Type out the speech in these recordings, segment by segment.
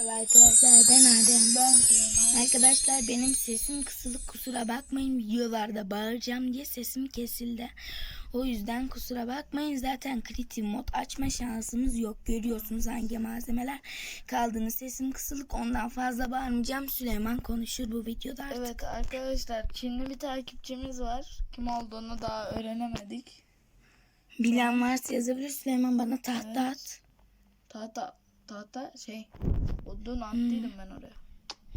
Arkadaşlar ben Adem. Ben. Arkadaşlar benim sesim kısılık kusura bakmayın videolarda bağıracağım diye sesim kesildi. O yüzden kusura bakmayın zaten kritik mod açma şansımız yok. Görüyorsunuz hangi malzemeler kaldığını sesim kısılık ondan fazla bağırmayacağım. Süleyman konuşur bu videoda artık. Evet arkadaşlar Çinli bir takipçimiz var. Kim olduğunu daha öğrenemedik. Bilen varsa yazabilir Süleyman bana tahta Evet. at. Tahta tahta şey odun attıydım ben oraya.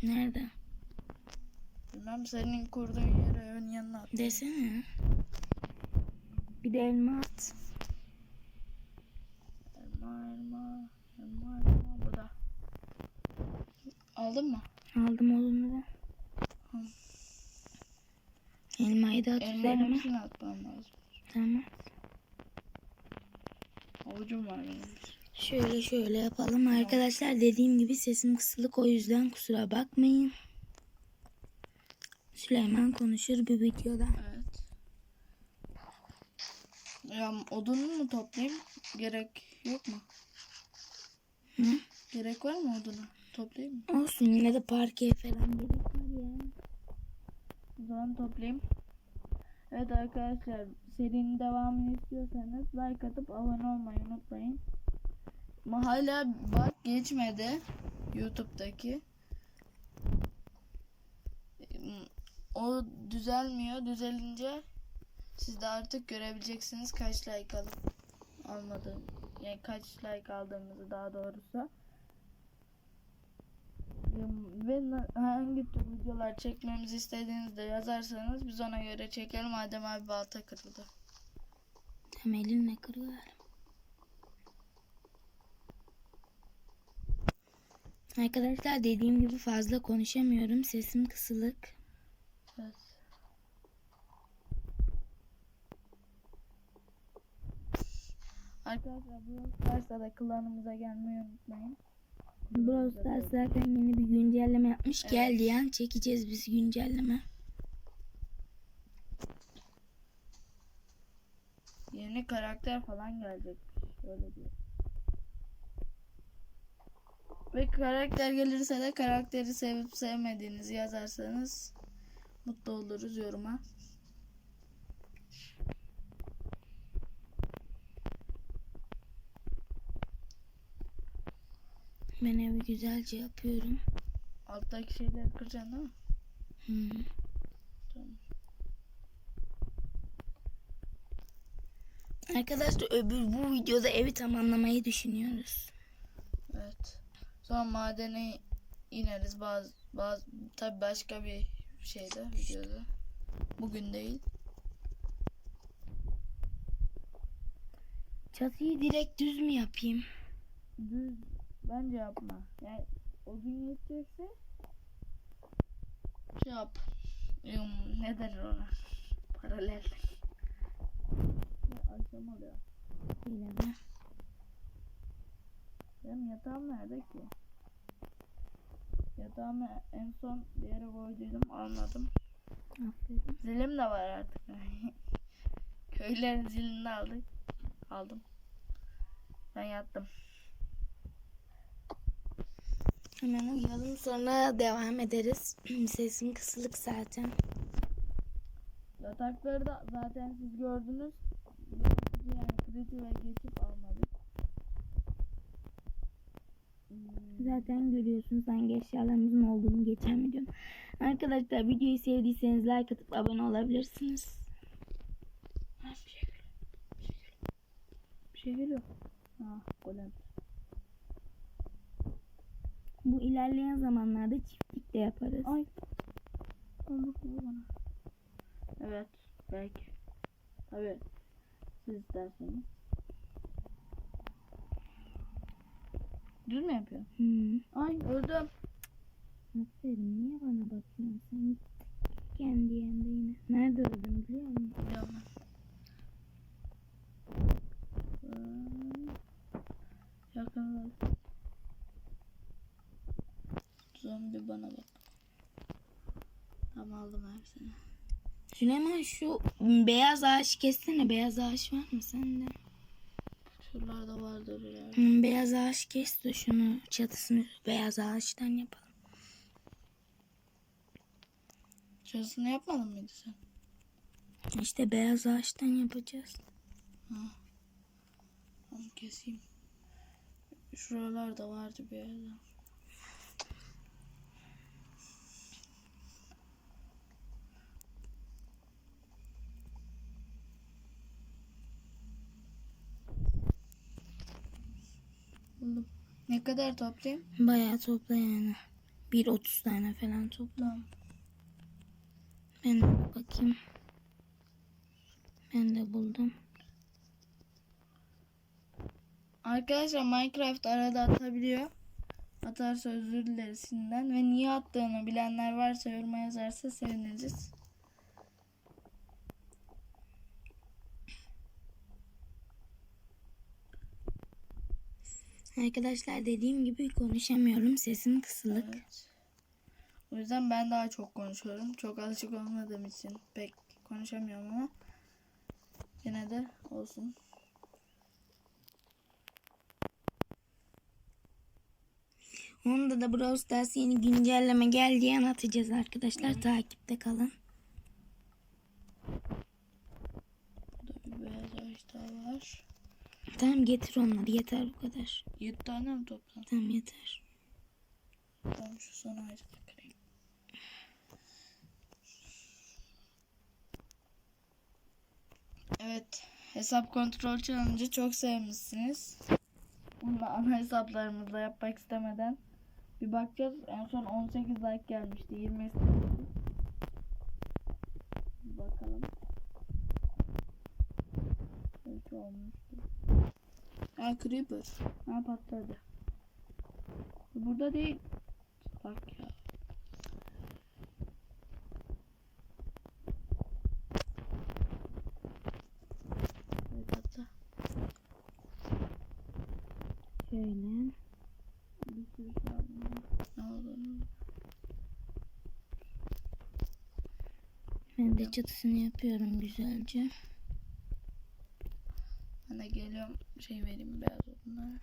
Nerede? Bilmem senin kurduğun yere ön yanına at. Desene. Bir de elma at. Elma elma elma elma bu da. Aldın mı? Aldım oğlumu da. Hı. Elmayı da at Elma üzerine. hepsini atmam lazım. Tamam. Avucum var benim. Şöyle şöyle yapalım. Arkadaşlar dediğim gibi sesim kısılık o yüzden kusura bakmayın. Süleyman konuşur bir videoda. Evet. Ya odunu mu toplayayım? Gerek yok mu? Hı? Gerek var mı oduna? Toplayayım mı? Olsun yine de parkeye falan gerek var ya. O zaman toplayayım. Evet arkadaşlar serinin devamını istiyorsanız like atıp abone olmayı unutmayın. Hala bak geçmedi YouTube'daki. O düzelmiyor. Düzelince siz de artık görebileceksiniz kaç like alıp almadığım yani kaç like aldığımızı daha doğrusu. Ve hangi tür videolar çekmemizi istediğinizde yazarsanız biz ona göre çekelim. Adem abi balta kırıldı. Tam elinle kırıyor. Arkadaşlar dediğim gibi fazla konuşamıyorum. Sesim kısılık. Evet. Arkadaşlar bu varsa da klanımıza gelmeyi unutmayın. Brawl Stars zaten yeni bir güncelleme yapmış. Evet. Gel diyen çekeceğiz biz güncelleme. Yeni karakter falan gelecek. Öyle diyor. Ve karakter gelirse de karakteri sevip sevmediğinizi yazarsanız mutlu oluruz yoruma. Ben evi güzelce yapıyorum. Alttaki şeyleri kıracaksın değil mi? Hı. Tamam. Arkadaşlar öbür bu videoda evi tamamlamayı düşünüyoruz. Evet. Sonra madene ineriz bazı bazı tabi başka bir şeyde videoda. Bugün değil. Çatıyı direkt düz mü yapayım? Düz bence yapma. Yani o gün yetecekse şey yap. Yum, ne denir ona? Paralel. Akşam oluyor. De. Benim yatağım nerede ki? Yatağımı en son bir yere koyduydum almadım. Aferin. Zilim de var artık. Köylerin zilini aldık. Aldım. Ben yattım. Hemen uyuyalım sonra devam ederiz. Sesim kısılık zaten. Yatakları da zaten siz gördünüz. Yani kritiğe geçip almadık. Hmm, Zaten görüyorsunuz hangi eşyalarımızın olduğunu geçen videom. Arkadaşlar videoyu sevdiyseniz like atıp abone olabilirsiniz. bir şey geliyor. Bir şey geliyor. Şey. Ha, golem. Bu ilerleyen zamanlarda çiftlik de yaparız. Ay. Allah Allah bana. Evet, belki. Tabii. Siz isterseniz. Düz mü yapıyor? Hı. Ay öldüm. Aferin niye bana bakıyorsun sen? Kendi yerinde yine. Nerede öldün biliyor musun? Biliyorum ben. Yakınlar. Zombi bana bak. Tamam aldım hepsini. Süleyman şu beyaz ağaç kessene. Beyaz ağaç var mı sende? Şuralarda vardır herhalde. Hmm, beyaz ağaç kes de şunu çatısını beyaz ağaçtan yapalım. Çatısını yapmadın mıydı sen? İşte beyaz ağaçtan yapacağız. Onu keseyim. Şuralarda vardı bir yerde. Buldum. Ne kadar toplayayım? Bayağı topla yani. Bir otuz tane falan topla. Ben de bakayım. Ben de buldum. Arkadaşlar Minecraft arada atabiliyor. Atarsa özür dileriz şimdiden. Ve niye attığını bilenler varsa yoruma yazarsa seviniriz. Arkadaşlar dediğim gibi konuşamıyorum. Sesim kısılık. Evet. O yüzden ben daha çok konuşuyorum. Çok alışık olmadığım için pek konuşamıyorum ama yine de olsun. Onda da Brawl Stars yeni güncelleme geldiği an atacağız arkadaşlar. Takipte kalın. Burada bir beyaz ağaç daha var. Tamam getir onları yeter bu kadar. 7 tane mi toplam? Tamam yeter. Tamam şu son ağacı da kırayım. Evet. Hesap kontrol challenge'ı çok sevmişsiniz. Bunu da ana hesaplarımızla yapmak istemeden bir bakacağız. En son 18 like gelmişti. 20 istemiştik. Bir bakalım. Belki olmuştu. Ha Creeper. Ha patladı. Burada değil. Bak ya. Şöyle. bir sürü şey. Ne? Ben de çatısını yapıyorum güzelce. Ben de geliyorum şey vereyim beyaz odunlara.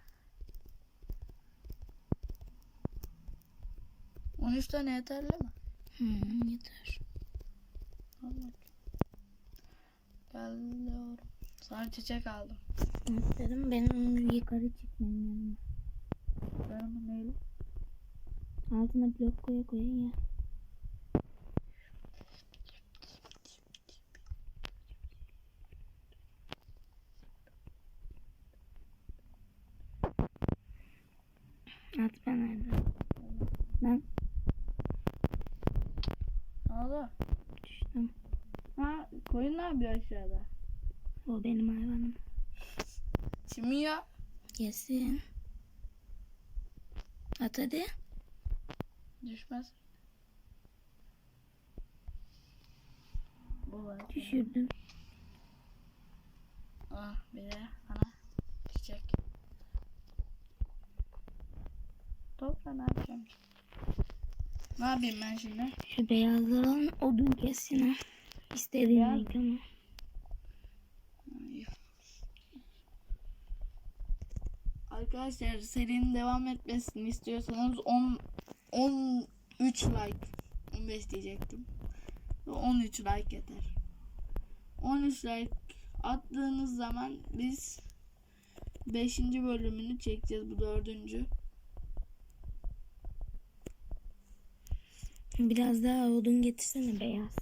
13 tane yeterli mi? Hmm, yeter. Tamam. Geliyorum. Sarı çiçek aldım. Aferin benim yukarı çıkmam yanıma. Benim neyle? Altına blok koya koya ya. At ben nerede? Ben Ne oldu? düştüm. Ha koyun ne yapıyor aşağıda? O benim hayvanım. Kimi ya? Yesin. At hadi. Düşmez. Bu var. Düşürdüm. Ah bir de bana çiçek. Topla ne yapacağım? Ne yapayım ben şimdi? Şu beyazların odun kesine. İstediğin Beyaz- renk ama. Arkadaşlar serinin devam etmesini istiyorsanız 10 13 like 15 diyecektim. Ve 13 like yeter. 13 like attığınız zaman biz 5. bölümünü çekeceğiz bu dördüncü. Biraz daha odun getirsene beyaz.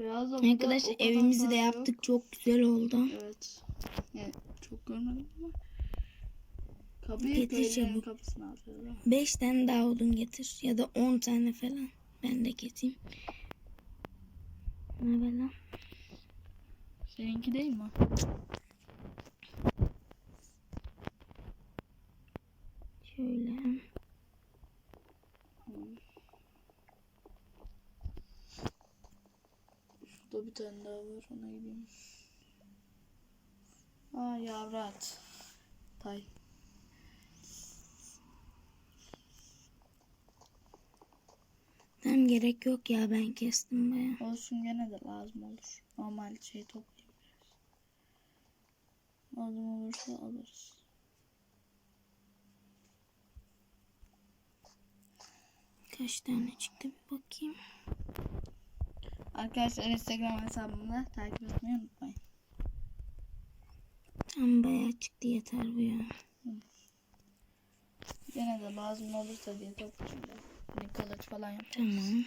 Beyaz da Arkadaşlar o evimizi de fazla yok. yaptık. Çok güzel oldu. Evet. Yani çok görmedim ama. Kapıyı Getir çabuk. kapısına atıyorlar. 5 tane daha odun getir. Ya da 10 tane falan. Ben de getireyim. Ne lan? Seninki değil mi? Şöyle. Şurada bir tane daha var ona gideyim. Aa yavru at. Tay. Tam gerek yok ya ben kestim baya. Olsun gene de lazım olur. Normal şey toplayayım. Lazım olursa alırız. Kaç tane çıktı bir bakayım. Arkadaşlar Instagram hesabımda takip etmeyi unutmayın. Tam bayağı çıktı yeter bu ya. Gene de lazım olursa diye toplayacağım. Hani kılıç falan yap. Tamam.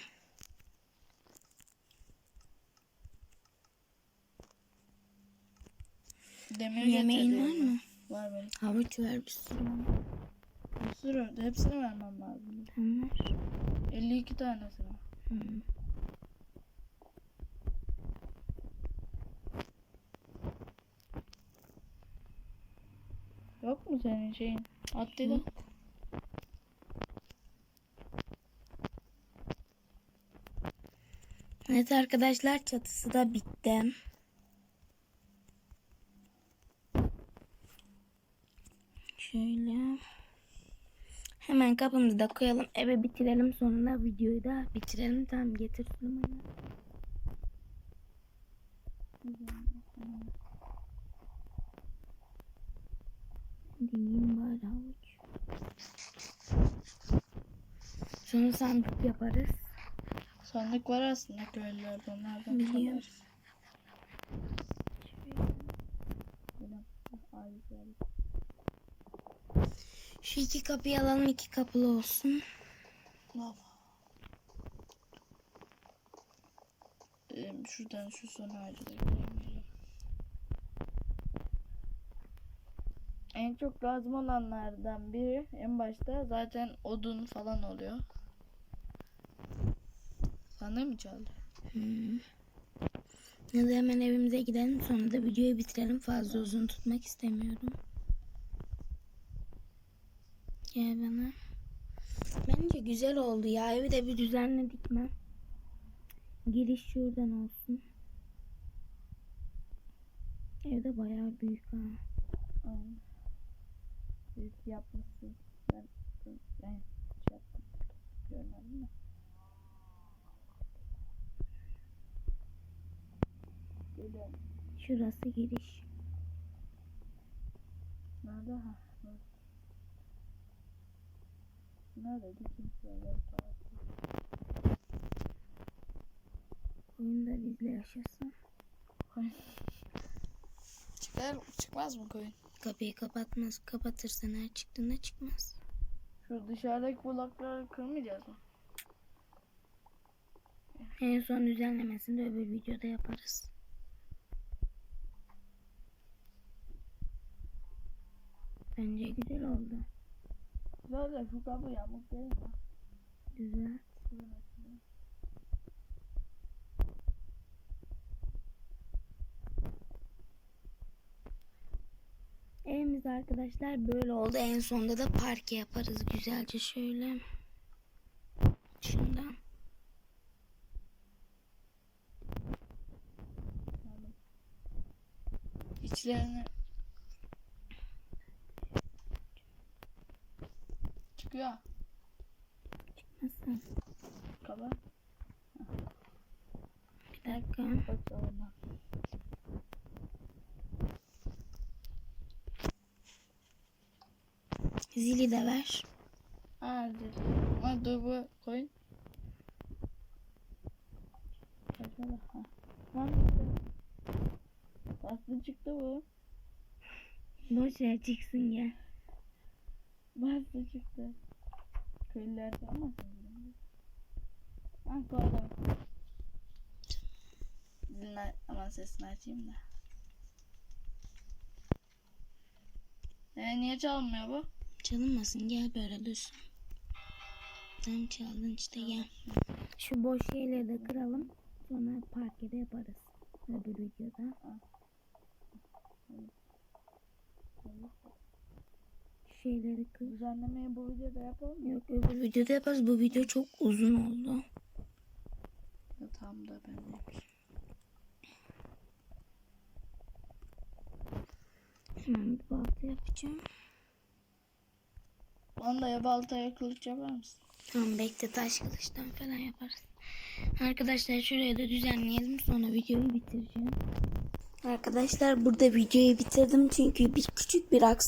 Demir Yemeğin var mı? Var benim. Havuç ver bir sürü. Bir sürü. Hepsini vermem lazım. Tamam. 52 tanesi var. Hı. Yok mu senin şeyin? Attıydım. Evet arkadaşlar çatısı da bitti. Şöyle. Hemen kapımızı da koyalım. Eve bitirelim. Sonra videoyu da bitirelim. Tamam getir sunumayı. Diyeyim bari havuç. Sonra sandık yaparız. Sandık var aslında köylülerde onlardan Biliyorum. Şu iki kapıyı alalım. iki kapılı olsun. Lav. Ee, şuradan şu son ağacı da. En çok lazım olanlardan biri en başta zaten odun falan oluyor. Sandığı mı çaldı? Hmm. Ya da hemen evimize gidelim sonra da videoyu bitirelim. Fazla uzun tutmak istemiyorum. Gel bana. Bence güzel oldu ya. Evi de bir düzenledik mi? Giriş şuradan olsun. Evde bayağı büyük ha. Aynen. Büyük yapmışsın. Ben, ben şey yaptım. Görmedim mi? Geliyorum. Şurası giriş. Nerede? Ha. Nerede? Şöyle. Oyun da bizle yaşasın. Çıkar, çıkmaz mı koyun? Kapıyı kapatmaz. Kapatırsan her çıktığında çıkmaz. Şu dışarıdaki blokları kırmayacağız mı? En son düzenlemesini de öbür videoda yaparız. Bence güzel oldu. Zaten şu kapı yamuk değil mi? Güzel. Evimiz arkadaşlar böyle oldu. En sonunda da parke yaparız güzelce şöyle. Şundan. İçlerini çıkıyor. Nasıl? Kaba. Bir dakika. Bakalım. Zili de ver. Hadi. Ama dur bu koyun. Bastı çıktı bu. Boş ver çıksın ya. Bastı çıktı. Köylüler sanmasın. Ha koydum. Dinle ama sesini açayım da. E, niye çalmıyor bu? Çalınmasın gel böyle dursun. Tamam çaldın işte gel. Şu boş şeyleri de kıralım. Sonra parkede yaparız. Öbür videoda. Şeyleri kır. Düzenlemeyi bu videoda yapalım mı? Yok öbür videoda yaparız. Bu video çok uzun oldu. Ya, tamam da ben yapayım. Hemen bir balta yapacağım. Bana ya baltaya kılıç yapar mısın? Tamam bekle taş kılıçtan falan yaparız. Arkadaşlar şuraya da düzenleyelim. Sonra videoyu bitireceğim. Arkadaşlar burada videoyu bitirdim çünkü bir küçük bir aksılık